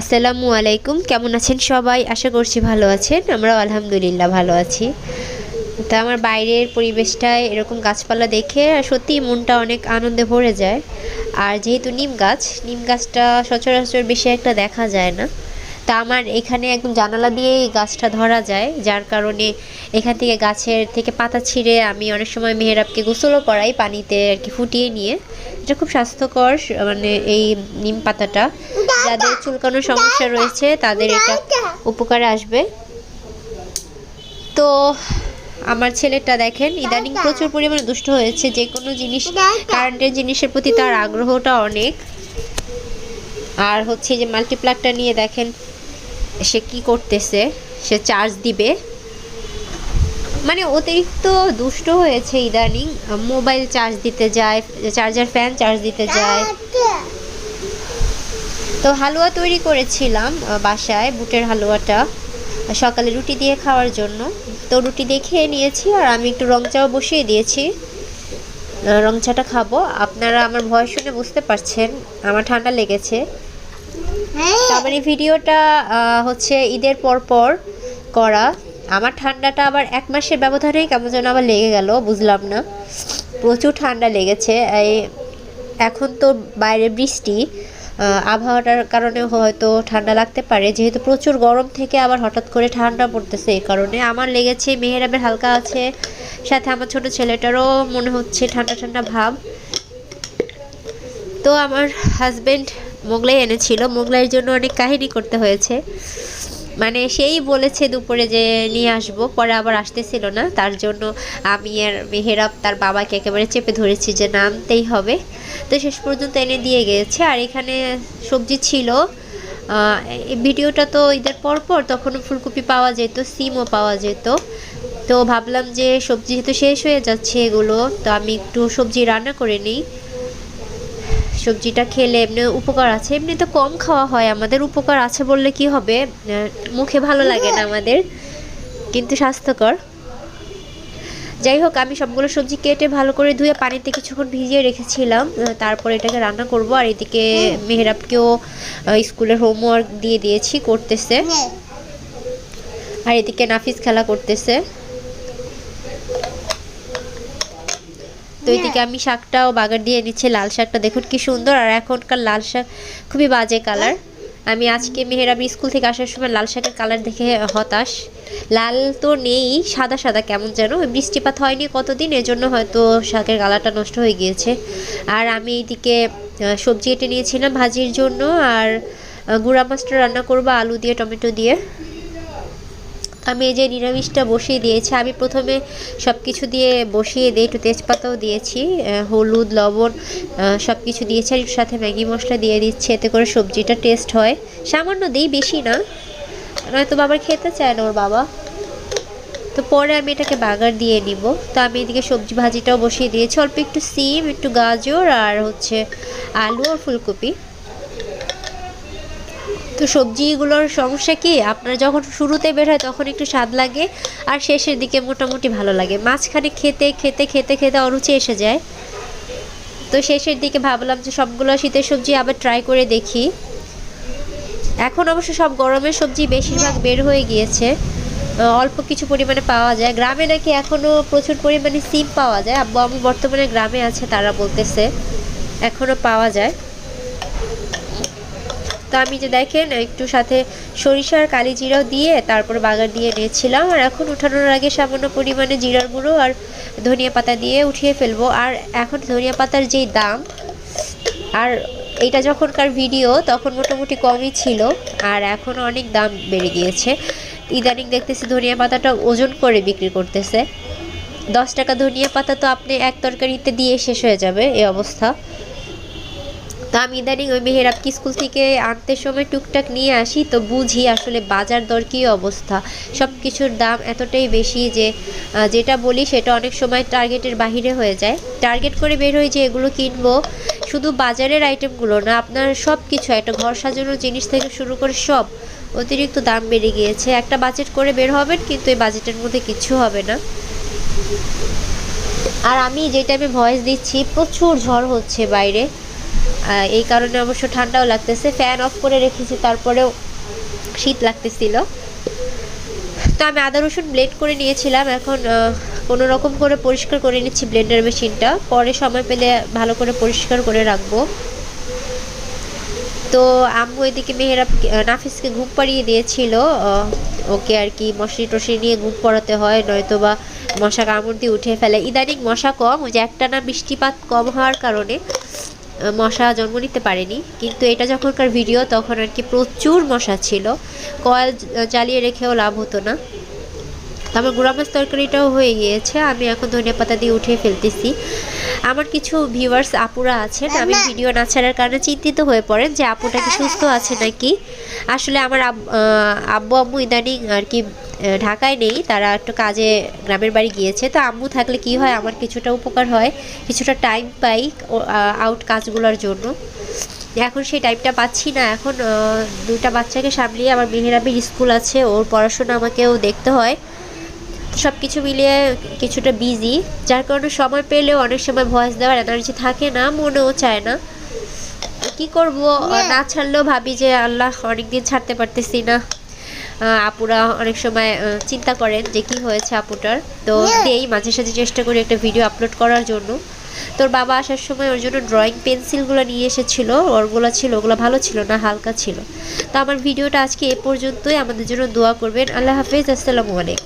আসসালামু আলাইকুম, কেমন আছেন সবাই? আশা করছি ভালো আছেন, আমরাও আলহামদুলিল্লাহ ভালো আছি। তা আমার বাইরের পরিবেশটায় এরকম গাছপালা দেখে সত্যিই মনটা অনেক আনন্দে ভরে যায়। আর যেহেতু নিম গাছ, নিম গাছটা সচরাচর বেশি একটা দেখা যায় না। তা আমার এখানে একদম জানালা দিয়েই গাছটা ধরা যায়, যার কারণে এখান থেকে গাছের থেকে পাতা ছিঁড়ে আমি অনেক সময় মেহেরাবকে গোসলও করাই পানিতে আর কি ফুটিয়ে নিয়ে। এটা খুব স্বাস্থ্যকর মানে এই নিম পাতাটা। যাদের চুলকানোর সমস্যা রয়েছে, তাদের এটা উপকারে আসবে। তো, আমার ছেলেটা দেখেন, ইদানিং প্রচুর পরিমাণে দুষ্ট হয়েছে। যে কোনো জিনিস, কারেন্টের জিনিসের প্রতি তার আগ্রহটা অনেক। আর হচ্ছে যে মাল্টিপ্লাগটা নিয়ে দেখেন, সে কি করতেছে? সে চার্জ দিবে। মানে অতিরিক্ত দুষ্ট হয়েছে ইদানিং মোবাইল চার্জ দিতে যায় চার্জার ফ্যান চার্জ দিতে যায়। তো হালুয়া তৈরি করেছিলাম বাসায় বুটের হালুয়াটা সকালে রুটি দিয়ে খাওয়ার জন্য। তো রুটি দিয়ে খেয়ে নিয়েছি আর আমি একটু রং চাও বসিয়ে দিয়েছি। রং চাটা খাব। আপনারা আমার ভয় শুনে বুঝতে পারছেন আমার ঠান্ডা লেগেছে। তো আমার এই ভিডিওটা হচ্ছে ঈদের পর পর করা। আমার ঠান্ডাটা আবার এক মাসের ব্যবধানেই কেমন যেন আবার লেগে গেল, বুঝলাম না। প্রচুর ঠান্ডা লেগেছে। এই এখন তো বাইরে বৃষ্টি আবহাওয়াটার কারণে হয়তো ঠান্ডা লাগতে পারে। যেহেতু প্রচুর গরম থেকে আবার হঠাৎ করে ঠান্ডা পড়তেছে এই কারণে। আমার লেগেছে, মেহেরাবের হালকা আছে। সাথে আমার ছোট ছেলেটারও মনে হচ্ছে ঠান্ডা ঠান্ডা ভাব। তো আমার হাজব্যান্ড মোগলাই এনেছিল। মোগলাইয়ের জন্য অনেক কাহিনী করতে হয়েছে। মানে সেই বলেছে দুপুরে যে নিয়ে আসব, পরে আবার আসতেছিল না। তার জন্য আমি আর মেহেরাব তার বাবাকে একেবারে চেপে ধরেছি যে না আনতেই হবে। তো শেষ পর্যন্ত এনে দিয়ে গিয়েছে আর এখানে সবজি ছিল। ভিডিওটা তো ঈদের পর পর তখনও ফুলকপি পাওয়া যেত, সিমও পাওয়া যেত। তো ভাবলাম যে সবজি যেহেতু শেষ হয়ে যাচ্ছে এগুলো, তো আমি একটু সবজি রান্না করে নিই। সবজিটা খেলে এমনি উপকার আছে। এমনি তো কম খাওয়া হয় আমাদের উপকার আছে বললে কি হবে? মুখে ভালো লাগে না আমাদের কিন্তু স্বাস্থ্যকর। যাই হোক আমি সবগুলো সবজি কেটে ভালো করে ধুয়ে পানিতে কিছুক্ষণ ভিজিয়ে রেখেছিলাম তারপর এটাকে রান্না করব। আর এদিকে মেহরাবকেও স্কুলের হোমওয়ার্ক দিয়ে দিয়েছি করতেছে। আর এদিকে নাফিস খেলা করতেছে। তো এদিকে আমি শাকটাও বাগার দিয়ে নিচ্ছে লাল শাকটা দেখুন কি সুন্দর। আর এখনকার লাল শাক খুবই বাজে কালার। আমি আজকে মেহেরাবি স্কুল থেকে আসার সময় লাল শাকের কালার দেখে হতাশ। লাল তো নেই সাদা সাদা কেমন যেন বৃষ্টিপাত হয়নি কতদিন এজন্য হয়তো শাকের কালারটা নষ্ট হয়ে গিয়েছে। আর আমি এইদিকে সবজি কেটে নিয়েছিলাম ভাজির জন্য আর গুঁড়া মাছটা রান্না করব আলু দিয়ে টমেটো দিয়ে। আমি এই যে নিরামিষটা বসিয়ে দিয়েছি, আমি প্রথমে সব কিছু দিয়ে বসিয়ে দিই একটু তেজপাতাও দিয়েছি হলুদ, লবণ সব কিছু দিয়েছি আর সাথে ম্যাগি মশলা দিয়ে দিচ্ছি, এতে করে সবজিটা টেস্ট হয়। সামান্য দিই, বেশি না। নয়তো বাবার খেতে চায় না ওর বাবা। তো পরে আমি এটাকে বাগার দিয়ে নিব। তো আমি এদিকে সবজি ভাজিটাও বসিয়ে দিয়েছি। অল্প একটু সিম, একটু গাজর আর হচ্ছে আলু আর ফুলকপি। তো সবজিগুলোর সমস্যা কি? আপনার যখন শুরুতে বের হয় তখন একটু স্বাদ লাগে আর শেষের দিকে মোটামুটি ভালো লাগে। মাঝখানে খেতে খেতে খেতে খেতে অরুচি এসে যায়। তো শেষের দিকে ভাবলাম যে সবগুলো শীতের সবজি আবার ট্রাই করে দেখি। এখন অবশ্য সব গরমের সবজি বেশিরভাগ বের হয়ে গিয়েছে। অল্প কিছু পরিমাণে পাওয়া যায়। গ্রামে নাকি এখনও প্রচুর পরিমাণে সিম পাওয়া যায়। আব্বু আমি বর্তমানে গ্রামে আছে, তারা বলতেছে এখনও পাওয়া যায়। তো আমি যে দেখেন, একটু সাথে সরিষার কালি জিরাও দিয়ে তারপর বাগার দিয়ে নিয়েছিলাম আর এখন উঠানোর আগে সামান্য পরিমাণে জিরার গুঁড়ো আর ধনিয়া পাতা দিয়ে উঠিয়ে ফেলব। আর এখন ধনিয়া পাতার যেই দাম, আর এটা যখনকার ভিডিও, তখন মোটামুটি কমই ছিল। আর এখন অনেক দাম বেড়ে গিয়েছে। ইদানিং দেখতেছি ধনিয়া পাতাটা ওজন করে বিক্রি করতেছে। দশ টাকা ধনিয়া পাতা তো আপনি এক তরকারিতে দিয়ে শেষ হয়ে যাবে, এই অবস্থা। তো আমি ইদানিং ওই মেহেরাবকে স্কুল থেকে আনতে সময় টুকটাক নিয়ে আসি, তো বুঝি আসলে বাজার দর কী অবস্থা। সব কিছুর দাম এতটাই বেশি যে যেটা বলি সেটা অনেক সময় টার্গেটের বাহিরে হয়ে যায়। টার্গেট করে বের হই যে এগুলো কিনবো, শুধু বাজারের আইটেমগুলো না, আপনার সব কিছু একটা ঘর সাজানোর জিনিস থেকে শুরু করে সব অতিরিক্ত দাম বেড়ে গিয়েছে। একটা বাজেট করে বের হবেন কিন্তু এই বাজেটের মধ্যে কিছু হবে না। আর আমি যে টাইমে ভয়েস দিচ্ছি, প্রচুর ঝড় হচ্ছে বাইরে। এই কারণে অবশ্য ঠান্ডাও লাগতেছে। ফ্যান অফ করে রেখেছি, তারপরেও শীত লাগতেছিল। তো আমি আদা রসুন ব্লেন্ড করে নিয়েছিলাম, এখন কোনো রকম করে পরিষ্কার করে নিচ্ছি ব্লেন্ডার মেশিনটা পরে সময় পেলে ভালো করে পরিষ্কার করে রাখব। তো আম্মু এদিকে মেহেরাব নাফিসকে ঘুম পাড়িয়ে দিয়েছিল ওকে আর কি মশারি টশারি নিয়ে ঘুম পড়াতে হয় নয়তো বা মশা কামড় দিয়ে উঠে ফেলে। ইদানিং মশা কম, ওই যে একটা না বৃষ্টিপাত কম হওয়ার কারণে মশা জন্ম নিতে পারেনি। কিন্তু এটা যখনকার ভিডিও তখন আর কি প্রচুর মশা ছিল। কয়েল জ্বালিয়ে রেখেও লাভ হতো না। তো আমার তরকারিটাও হয়ে গিয়েছে আমি এখন ধনিয়া পাতা দিয়ে উঠিয়ে ফেলতেছি। আমার কিছু ভিউয়ার্স আপুরা আছেন আমি ভিডিও না ছাড়ার কারণে চিন্তিত হয়ে পড়েন যে আপুটা কি সুস্থ আছে নাকি। আসলে আমার আব- আব্বু আম্মু ইদানিং আর কি ঢাকায় নেই তারা একটু কাজে গ্রামের বাড়ি গিয়েছে তো আম্মু থাকলে কি হয় আমার কিছুটা উপকার হয় কিছুটা টাইম পাই আউট কাজগুলোর জন্য। এখন সেই টাইমটা পাচ্ছি না এখন দুটা বাচ্চাকে সামলিয়ে আমার মেহেরাবির স্কুল আছে ওর পড়াশোনা আমাকেও দেখতে হয়। সব কিছু মিলিয়ে কিছুটা বিজি যার কারণে সময় পেলেও অনেক সময় ভয়েস দেওয়ার এনার্জি থাকে না মনেও চায় না। কি করব? না। ছাড়লেও ভাবি যে আল্লাহ অনেকদিন ছাড়তে পারতেছি না। আপুরা অনেক সময় চিন্তা করেন যে কি হয়েছে আপুটার। তো দেই মাঝে সাঝে চেষ্টা করি একটা ভিডিও আপলোড করার জন্য। তোর বাবা আসার সময় ওর জন্য ড্রয়িং পেন্সিলগুলো নিয়ে এসেছিল। ওরগুলো ছিল ওগুলো ভালো ছিল না হালকা ছিল। তো আমার ভিডিওটা আজকে এ পর্যন্তই। আমাদের জন্য দোয়া করবেন। আল্লাহ হাফেজ। আসসালামু আলাইকুম।